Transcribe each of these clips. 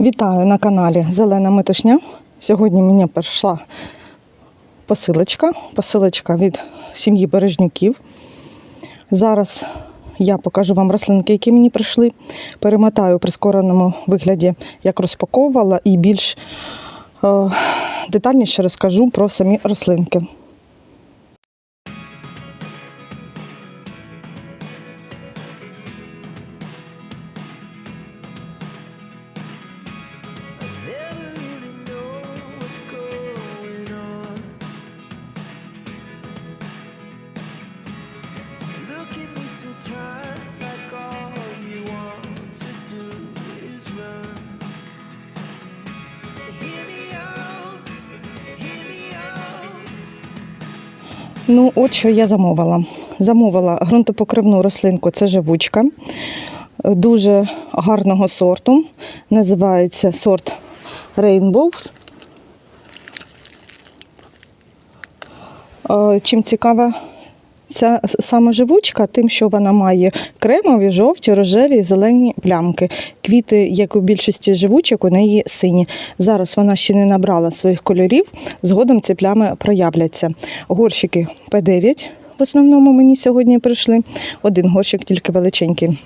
Вітаю на каналі Зелена Метушня. Сьогодні мені прийшла посилочка, посилочка від сім'ї Бережнюків. Зараз я покажу вам рослинки, які мені прийшли. Перемотаю у прискореному вигляді, як розпаковувала, і більш е, детальніше розкажу про самі рослинки. Ну, от що я замовила. Замовила ґрунтопокривну рослинку, це живучка. е, Дуже гарного сорту. Називається сорт Rainbows. Е, Чим цікава ця саможивучка, тим, що вона має кремові, жовті, рожеві зелені плямки. Квіти, як у більшості живучок, у неї сині. Зараз вона ще не набрала своїх кольорів, згодом ці плями проявляться. Горщики П9 в основному мені сьогодні прийшли. Один горщик тільки величенький.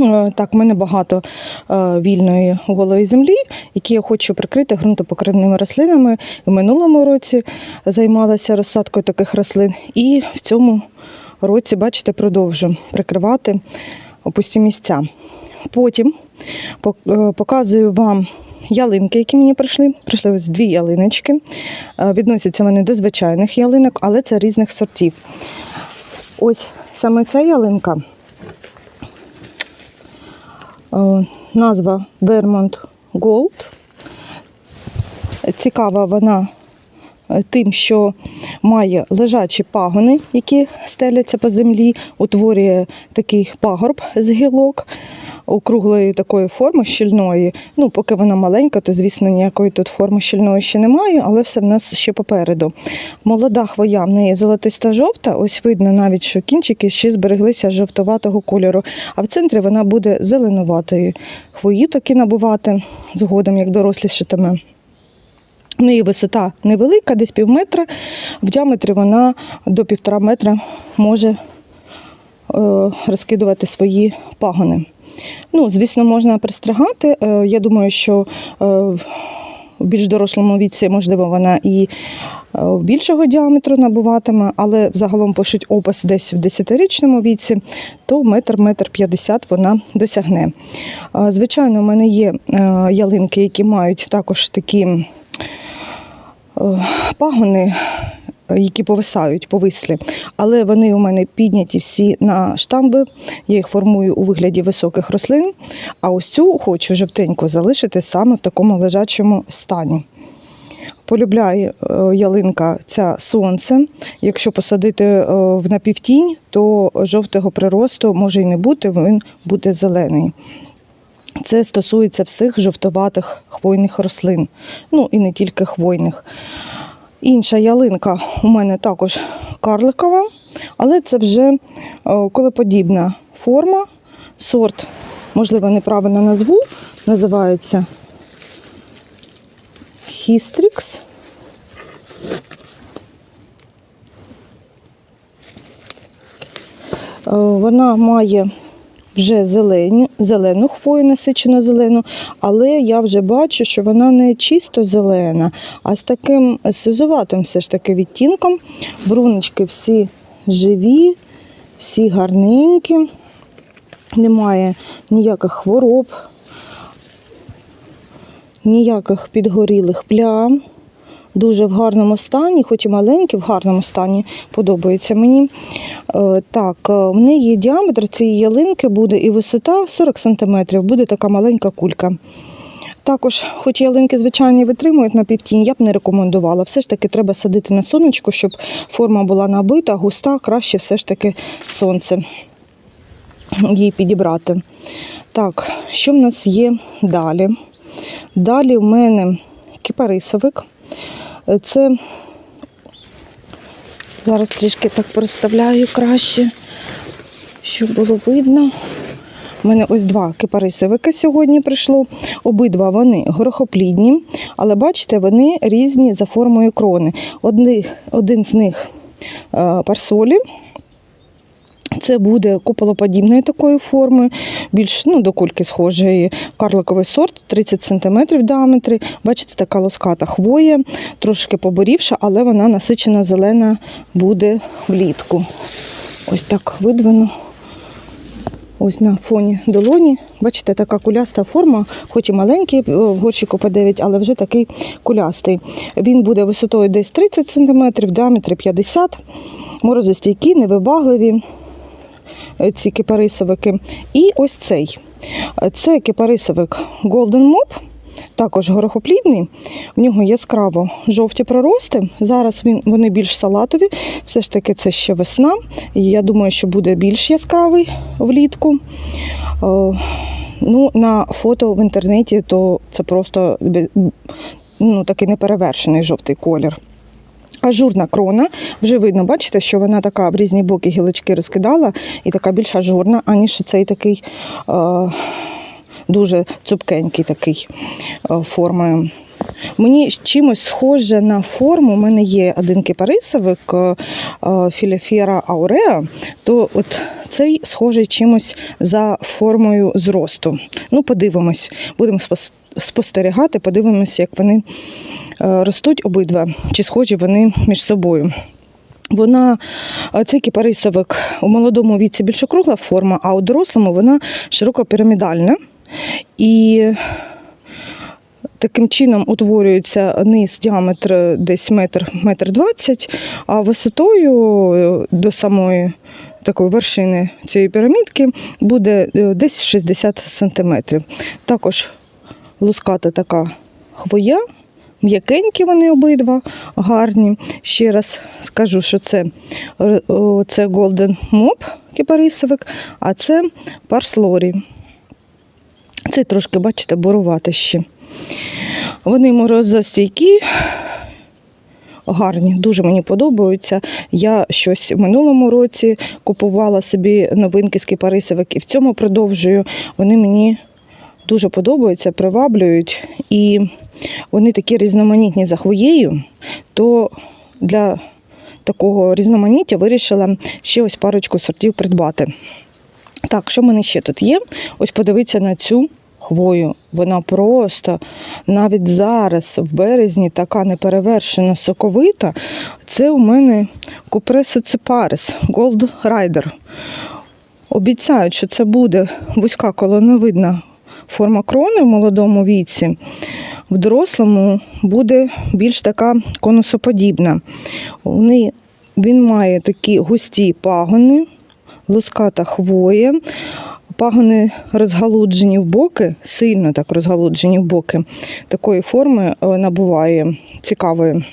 Е, Так, в мене багато е, вільної голої землі, які я хочу прикрити ґрунтопокривними рослинами. В минулому році займалася розсадкою таких рослин, і в цьому році, бачите, продовжу прикривати пусті місця. Потім е, показую вам ялинки, які мені прийшли. Прийшли ось дві ялиночки. Відносяться вони до звичайних ялинок, але це різних сортів. Ось саме ця ялинка. Е, Назва Vermont Gold. Цікава вона е, тим, що має лежачі пагони, які стеляться по землі, утворює такий пагорб з гілок округлої такої форми щільної. Ну, поки вона маленька, то звісно ніякої тут форми щільної ще немає, але все в нас ще попереду. Молода хвоя в неї золотиста жовта. Ось видно навіть, що кінчики ще збереглися жовтоватого кольору. А в центрі вона буде зеленуватої. Хвої таки набувати згодом, як дорослішатиме. В неї висота невелика, десь пів метра. В діаметрі вона до півтора метра може розкидувати свої пагони. Ну, звісно, можна пристригати. Е, я думаю, що е, в більш дорослому віці, можливо, вона і е, більшого діаметру набуватиме, але загалом пишуть опис десь в 10-річному віці, то метр, метр 50 вона досягне. Е, Звичайно, у мене є е, ялинки, які мають також такі е, пагони, е, які повисають, повислі, але вони у мене підняті всі на штамби. Я їх формую у вигляді високих рослин. А ось цю хочу жовтенько залишити саме в такому лежачому стані. Полюбляє е, ялинка ця сонце. Якщо посадити е, в напівтінь, то жовтого приросту може й не бути, він буде зелений. Це стосується всіх жовтоватих хвойних рослин, ну і не тільки хвойних. Інша ялинка у мене також карликова, але це вже е, колеподібна форма, сорт, можливо, неправильно назву, називається Хістрікс. Е, Вона має вже зелені, зелену хвою, насичено зелену, але я вже бачу, що вона не чисто зелена, а з таким сизуватим все ж таки відтінком. Бруночки всі живі, всі гарненькі, немає ніяких хвороб, ніяких підгорілих плям. Дуже в гарному стані, хоч і маленькі, в гарному стані подобається мені. Е, Так, е, в неї діаметр цієї ялинки буде і висота 40 см, буде така маленька кулька. Також, хоч ялинки звичайні витримують на півтінь, я б не рекомендувала. Все ж таки треба садити на сонечку, щоб форма була набита, густа, краще все ж таки сонце їй підібрати. Так, що в нас є далі? Далі в мене кипарисовик. Е, Це зараз трішки так проставляю краще, щоб було видно. У мене ось два кипарисовики сьогодні прийшло. Обидва вони горохоплідні, але бачите, вони різні за формою крони. Одних, один з них е, парсолі. Це буде куполоподібної такої форми, більш ну, до кульки схожий карликовий сорт, 30 см в діаметрі. Бачите, така лоската хвоя, трошки поборівша, але вона насичена зелена буде влітку. Ось так видвину. Ось на фоні долоні. Бачите, така куляста форма, хоч і маленький е, в горщику по 9, але вже такий кулястий. Він буде висотою десь 30 см, в діаметрі 50 морозостійкі, невибагливі ці кипарисовики. І ось цей. Е, Це кипарисовик Golden Mop, також горохоплідний. В нього яскраво жовті прорости. Зараз він, вони більш салатові. Все ж таки це ще весна. Я думаю, що буде більш яскравий влітку. Е, Ну, на фото в інтернеті то це просто ну, такий неперевершений жовтий колір. Ажурна крона. Вже видно, бачите, що вона така в різні боки гілочки розкидала і така більш ажурна, аніж цей такий е, дуже цупкенький такий е, формою. Мені чимось схоже на форму. У мене є один кипарисовик е, Філіфера Ауреа, то от цей схожий чимось за формою зросту. Ну, подивимось, будемо спостерігати, подивимося, як вони е, ростуть обидва, чи схожі вони між собою. Вона, е, цей кипарисовик у молодому віці більш округла форма, а у дорослому вона широкопірамідальна. І таким чином утворюється низ діаметр десь метр, метр двадцять, а висотою е, до самої такої вершини цієї пірамідки буде е, десь 60 сантиметрів. Також луската така хвоя, м'якенькі вони обидва, гарні. Ще раз скажу, що це, е, це Golden Mop кипарисовик, а це Парслорі. Це трошки, бачите, бурувати. Вони морозостійкі, гарні, дуже мені подобаються. Я щось в минулому році купувала собі новинки з кипарисовик і в цьому продовжую. Вони мені дуже подобаються, приваблюють. І вони такі різноманітні за хвоєю, то для такого різноманіття вирішила ще ось парочку сортів придбати. Так, що в мене ще тут є? Ось подивіться на цю хвою. Вона просто навіть зараз, в березні, така неперевершена соковита. Це у мене Купресоцепарис Gold Rider. Обіцяють, що це буде вузька колоновидна форма крони в молодому віці. В дорослому буде більш така конусоподібна. Він має такі густі пагони, луската хвоя, пагони розгалуджені в боки, сильно так розгалуджені в боки. Такої форми е, набуває цікавої.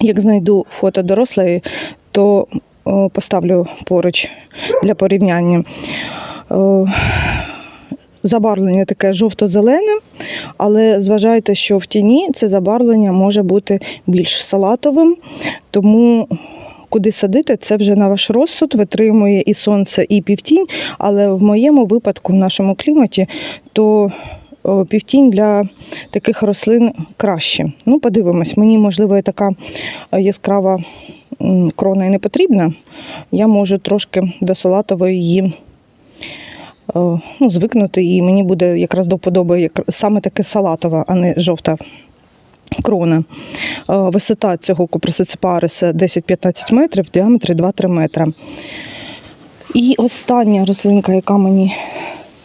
Як знайду фото дорослої, то е, поставлю поруч для порівняння. Забарвлення таке жовто-зелене, але зважайте, що в тіні це забарвлення може бути більш салатовим, тому куди садити, це вже на ваш розсуд, витримує і сонце, і півтінь. Але в моєму випадку, в нашому кліматі, то півтінь для таких рослин краще. Ну, подивимось, мені, можливо, така е, яскрава крона і не потрібна. Я можу трошки до салатової її ну, звикнути, і мені буде якраз до вподоби як саме таке салатова, а не жовта крона. Е, Висота цього купресиципариса 10-15 метрів, в діаметрі 2-3 метри. І остання рослинка, яка мені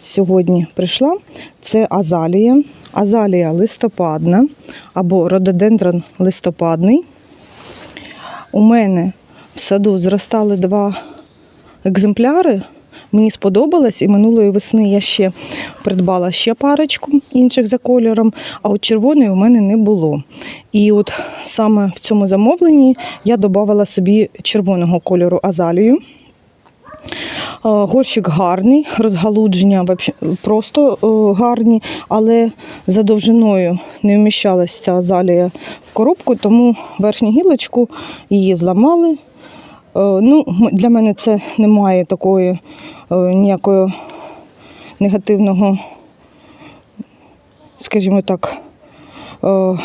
сьогодні прийшла, це азалія. Азалія листопадна або рододендрон листопадний. У мене в саду зростали два екземпляри. Мені сподобалось, і минулої весни я ще придбала ще парочку інших за кольором, а от червоної у мене не було. І от саме в цьому замовленні я додавала собі червоного кольору азалію. Горщик гарний, розгалудження просто е, гарні, але за довжиною не вміщалася ця азалія в коробку, тому верхню гілочку її зламали. Е, Ну, для мене це не має такої е, ніякої негативного, скажімо так, е,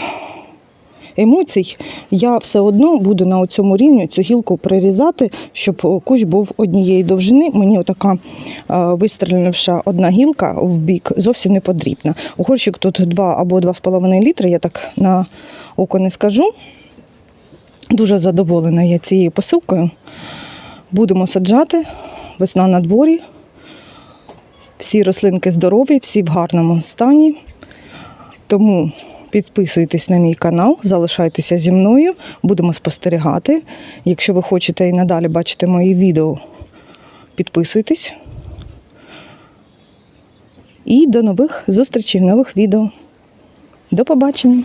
емоцій, я все одно буду на цьому рівні цю гілку прирізати, щоб кущ був однієї довжини. Мені отака е, вистріливша одна гілка в бік зовсім не потрібна. У горщик тут 2 або 2,5 літри, я так на око не скажу. Дуже задоволена я цією посилкою. Будемо саджати. Весна на дворі. Всі рослинки здорові, всі в гарному стані. Тому підписуйтесь на мій канал, залишайтеся зі мною, будемо спостерігати. Якщо ви хочете і надалі бачити мої відео, підписуйтесь. І до нових зустрічей в нових відео. До побачення!